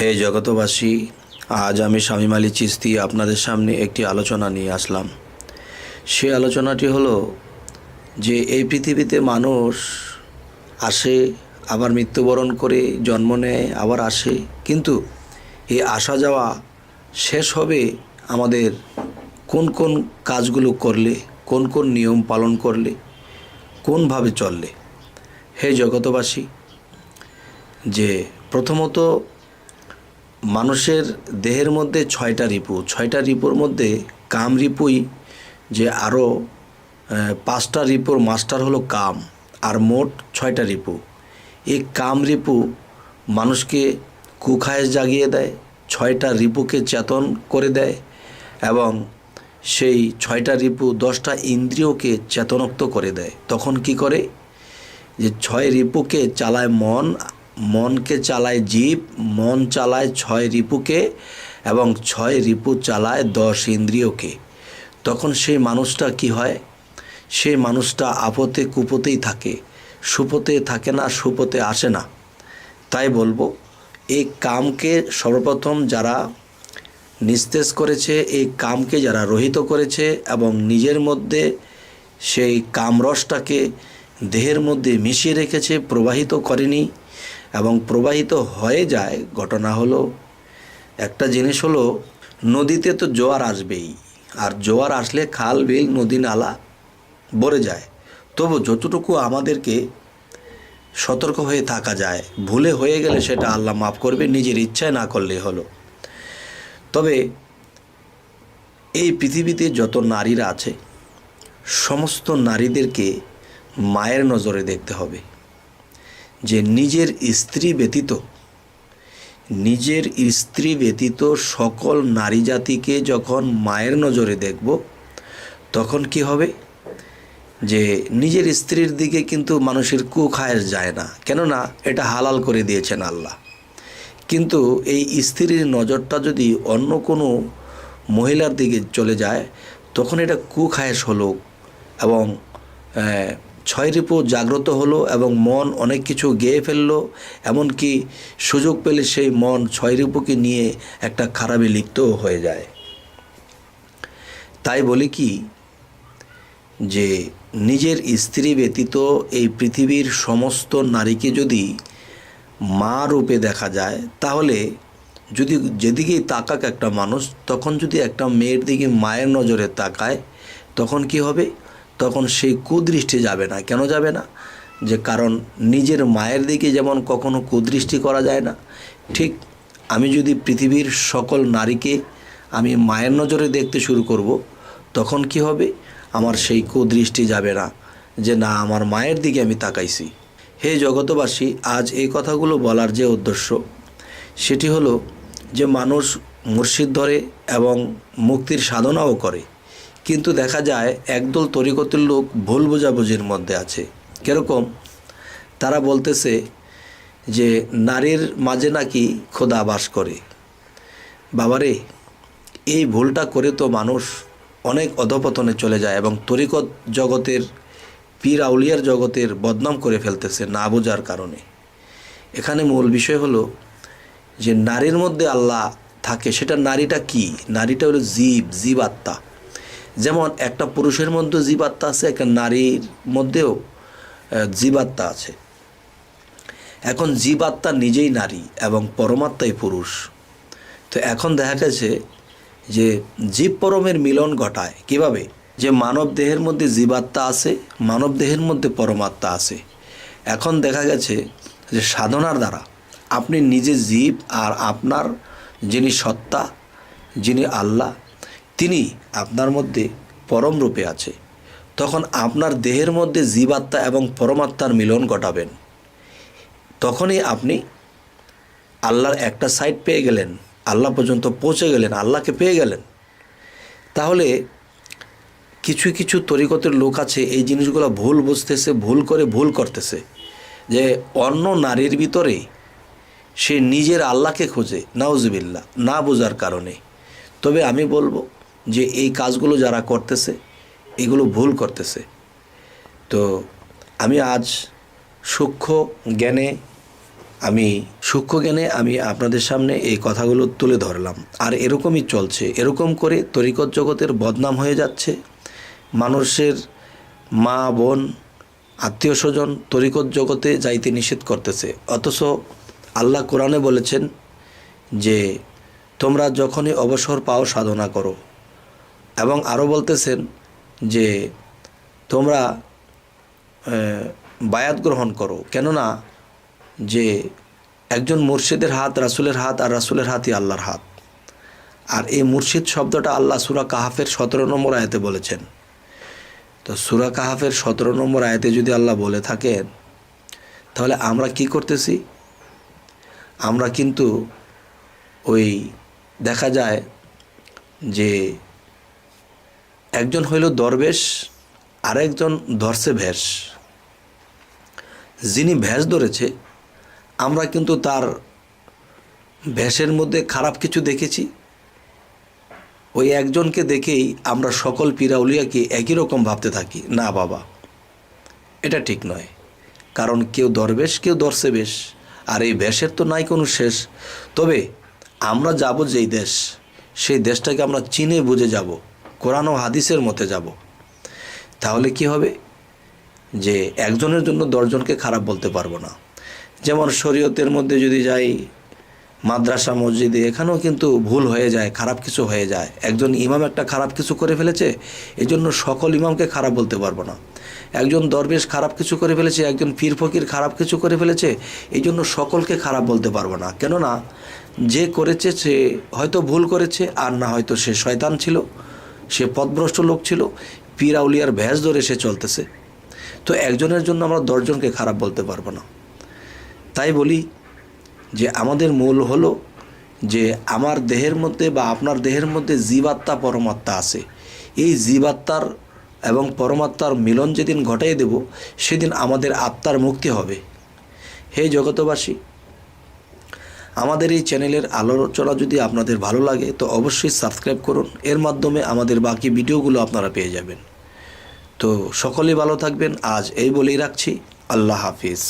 হে জগতবাসী আজ আমি স্বামী মালি চিস্তি আপনাদের সামনে একটি আলোচনা নিয়ে আসলাম। সে আলোচনাটি হলো যে এই পৃথিবীতে মানুষ আসে, আবার মৃত্যুবরণ করে, জন্ম নেয়, আবার আসে, কিন্তু এই আসা যাওয়া শেষ হবে আমাদের কোন কোন কাজগুলো করলে, কোন কোন নিয়ম পালন করলে, কোনভাবে চললে? হে জগতবাসী যে প্রথমত মানুষের দেহের মধ্যে ছয়টা রিপু, ছয়টা রিপুর মধ্যে কাম রিপুই যে আরও পাঁচটা রিপুর মাস্টার হলো কাম আর মোট ছয়টা রিপু। এই কাম রিপু মানুষকে কুখায়েস জাগিয়ে দেয়, ছয়টা রিপুকে চেতন করে দেয় এবং সেই ছয়টা রিপু দশটা ইন্দ্রিয়কে চেতনক্ত করে দেয়। তখন কি করে? যে ছয় রিপুকে চালায় মন মনকে চালায় জীব, মন চালায় ছয় রিপুকে এবং ছয় রিপু চালায় দশ ইন্দ্রিয়কে। তখন সেই মানুষটা কি হয়? সেই মানুষটা আপতে কুপতেই থাকে সুপতে থাকে না সুপতে আসে না। তাই বলব, এই কামকে সর্বপ্রথম যারা নিস্তেজ করেছে, এই কামকে যারা রহিত করেছে এবং নিজের মধ্যে সেই কামরসটাকে দেহের মধ্যে মিশিয়ে রেখেছে, প্রবাহিত করেনি এবং প্রবাহিত হয়ে যায়, ঘটনা হলো, একটা জিনিস হলো, নদীতে তো জোয়ার আসবেই, আর জোয়ার আসলে খাল, বিল, নদী, নালা ভরে যায়। তবু যতটুকু আমাদেরকে সতর্ক হয়ে থাকা যায়, ভুলে হয়ে গেলে সেটা আল্লাহ মাফ করবে, নিজের ইচ্ছায় না করলেই হলো। তবে এই পৃথিবীতে যত নারীরা আছে, সমস্ত নারীদেরকে মায়ের নজরে দেখতে হবে। যে নিজের স্ত্রী ব্যতীত, নিজের স্ত্রী ব্যতীত সকল নারী জাতিকে যখন মায়ের নজরে দেখব, তখন কি হবে? যে নিজের স্ত্রীর দিকে কিন্তু মানুষের কুখায়ের যায় না। কেননা এটা হালাল করে দিয়েছেন আল্লাহ। কিন্তু এই স্ত্রীর নজরটা যদি অন্য কোনো মহিলার দিকে চলে যায়, তখন এটা কুখায়েশ হলো এবং ছয় রিপু জাগ্রত হলো এবং মন অনেক কিছু গেয়ে ফেলল, এমনকি সুযোগ পেলে সেই মন ছয় রিপুকে নিয়ে একটা খারাপে লিপ্তও হয়ে যায়। তাই বলি কি যে, নিজের স্ত্রী ব্যতীত এই পৃথিবীর সমস্ত নারীকে যদি মা রূপে দেখা যায়, তাহলে যদি যেদিকেই তাকাক একটা মানুষ, তখন যদি একটা মেয়ের দিকে মায়ের নজরে তাকায়, তখন কি হবে? তখন সেই কুদৃষ্টি যাবে না। কেন যাবে না? যে কারণ নিজের মায়ের দিকে যেমন কখনো কুদৃষ্টি করা যায় না, ঠিক আমি যদি পৃথিবীর সকল নারীকে আমি মায়ের নজরে দেখতে শুরু করব, তখন কি হবে? আমার সেই কুদৃষ্টি যাবে না যে না, আমার মায়ের দিকে আমি তাকাইছি। হে জগতবাসী আজ এই কথাগুলো বলার যে উদ্দেশ্য, সেটি হলো যে মানুষ মুর্শিদ ধরে এবং মুক্তির সাধনাও করে। কিন্তু দেখা যায় একদল তরিকতের লোক ভুল বোঝাবুঝির মধ্যে আছে। কীরকম? তারা বলতেছে যে নারীর মাঝে নাকি খোদা বাস করে। বাবারে, এই ভুলটা করে তো মানুষ অনেক অধপতনে চলে যায় এবং তরিকত জগতের, পীর আউলিয়ার জগতের বদনাম করে ফেলতেছে না বোঝার কারণে। এখানে মূল বিষয় হলো যে নারীর মধ্যে আল্লাহ থাকে, সেটা নারীটা কি? নারীটা হলো জীব জীব আত্মা যেমন একটা পুরুষের মধ্যে জীবাত্মা আছে, একটা নারীর মধ্যেও জীবাত্মা আছে। এখন জীবাত্মা নিজেই নারী এবং পরমাত্মাই পুরুষ। তো এখন দেখা গেছে যে জীব পরমের মিলন ঘটায়। কীভাবে? যে মানব দেহের মধ্যে জীবাত্মা আছে, মানব দেহের মধ্যে পরমাত্মা আছে। এখন দেখা গেছে যে সাধনার দ্বারা আপনি নিজে জীব আর আপনার যিনি সত্তা, যিনি আল্লাহ তিনি আপনার মধ্যে পরম রূপে আছে। তখন আপনার দেহের মধ্যে জীবাত্মা এবং পরমাত্মার মিলন ঘটাবেন। তখনই আপনি আল্লাহর একটা সাইড পেয়ে গেলেন। আল্লাহ পর্যন্ত পৌঁছে গেলেন, আল্লাহকে পেয়ে গেলেন। তাহলে কিছু কিছু তরিকতের লোক আছে, এই জিনিসগুলো ভুল বুঝতেছে, ভুল করে ভুল করতেছে। যে অন্য নারীর ভিতরে সে নিজের আল্লাহকে খোঁজে নাউজবিল্লা না বোঝার কারণে। তবে আমি বলব যে এই কাজগুলো যারা করতেছে, এগুলো ভুল করতেছে। তো আমি আজ সূক্ষ্ম জ্ঞানে আমি, সূক্ষ্ম জ্ঞানে আমি আপনাদের সামনে এই কথাগুলো তুলে ধরলাম। আর এরকমই চলছে। এরকম করে তরিকত জগতের বদনাম হয়ে যাচ্ছে। মানুষের মা, বোন, আত্মীয় স্বজন তরিকত জগতে যাইতে নিষেধ করতেছে। অথচ আল্লাহ কোরআনে বলেছেন যে, তোমরা যখনই অবসর পাও সাধনা করো। এবং আরও বলতেছেন যে তোমরা বায়াত গ্রহণ করো। কেননা যে একজন মুর্শিদের হাত রাসুলের হাত আর রাসুলের হাতই আল্লাহর হাত। আর এই মুর্শিদ শব্দটা আল্লাহ সুরা কাহাফের সতেরো নম্বর আয়াতে বলেছেন। তো সুরা কাহাফের সতেরো নম্বর আয়াতে যদি আল্লাহ বলে থাকেন, তাহলে আমরা কি করতেছি? আমরা কিন্তু ওই দেখা যায় যে একজন হইল দরবেশ, আরেকজন ধরছে ভেষ। যিনি ভেষ ধরেছে, আমরা কিন্তু তার ভেষের মধ্যে খারাপ কিছু দেখেছি। ওই একজনকে দেখেই আমরা সকল পিরাউলিয়াকে একই রকম ভাবতে থাকি, না বাবা, এটা ঠিক নয়। কারণ কেউ দরবেশ, কেউ দর্শে বেশ আর এই বেশের তো নাই কোনো শেষ। তবে আমরা যাব যেই দেশ, সেই দেশটাকে আমরা চিনে বুঝে যাব। কোরআন ও হাদিসের মতে যাব। তাহলে কি হবে? যে একজনের জন্য দশজনকে খারাপ বলতে পারব না। যেমন শরীয়তের মধ্যে যদি যাই, মাদ্রাসা, মসজিদে, এখানেও কিন্তু ভুল হয়ে যায়, খারাপ কিছু হয়ে যায়। একজন ইমাম একটা খারাপ কিছু করে ফেলেছে এই জন্য সকল ইমামকে খারাপ বলতে পারব না। একজন দরবেশ খারাপ কিছু করে ফেলেছে, একজন পীর ফকির খারাপ কিছু করে ফেলেছে এই জন্য সকলকে খারাপ বলতে পারব না। কেননা, যে করেছে সে হয়তো ভুল করেছে, আর না হয়তো সে শয়তান ছিল। সে পথভ্রষ্ট লোক ছিল, পীর আউলিয়ার ভ্যাস ধরে সে চলতেছে। তো একজনের জন্য আমরা দশজনকে খারাপ বলতে পারব না। তাই বলি যে আমাদের মূল হলো যে আমার দেহের মধ্যে বা আপনার দেহের মধ্যে জীবাত্মা, পরমাত্মা আছে। এই জীবাত্মার এবং পরমাত্মার মিলন যেদিন ঘটাই দেব, সেদিন আমাদের আত্মার মুক্তি হবে। হে জগতবাসী আমাদের এই চ্যানেলের আলোচনা যদি আপনাদের ভালো লাগে, তো অবশ্যই সাবস্ক্রাইব করুন। এর মাধ্যমে আমাদের বাকি ভিডিওগুলো আপনারা পেয়ে যাবেন। তো সকলেই ভালো থাকবেন। আজ এই বলেই রাখছি। আল্লাহ হাফিজ।